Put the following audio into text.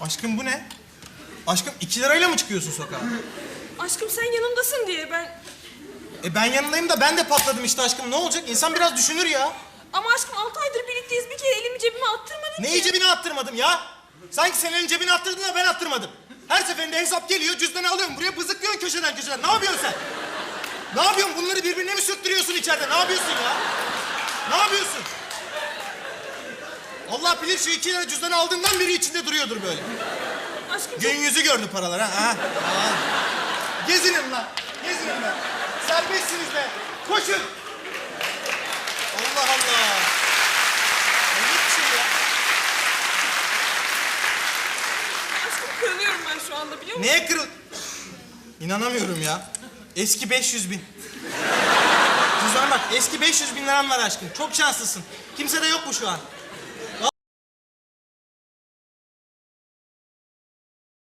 Aşkım bu ne? Aşkım iki lirayla mı çıkıyorsun sokağa? Aşkım sen yanımdasın diye ben... E ben yanındayım da ben de patladım işte aşkım. Ne olacak? İnsan biraz düşünür ya. Ama aşkım altı aydır birlikteyiz. Bir kere elimi cebime attırmadın Neyi ki. cebine attırmadım ya? Sanki sen elini cebine attırdın da ben attırmadım. Her seferinde hesap geliyor, cüzdanı alıyorum. Buraya bızıklıyorsun köşeden köşeden. Ne yapıyorsun sen? Ne yapıyorsun? Bunları birbirine mi sürttürüyorsun içeride? Ne yapıyorsun ya? Ne yapıyorsun? Allah bilir şu iki lira cüzdanı aldığından beri içinde duruyordur böyle. Aşkım. Gün yüzü gördü paralar ha. ha. Gezinin lan. Gezinin lan. Serbestsiniz be. Koşun. Allah Allah. Hayret bir şey ya. Aşkım kırılıyorum ben şu anda biliyor musun? Neye kırıl... İnanamıyorum ya. Eski 500 bin. Cüzdan bak eski 500 bin liram var aşkım. Çok şanslısın. Kimse de yok bu şu an.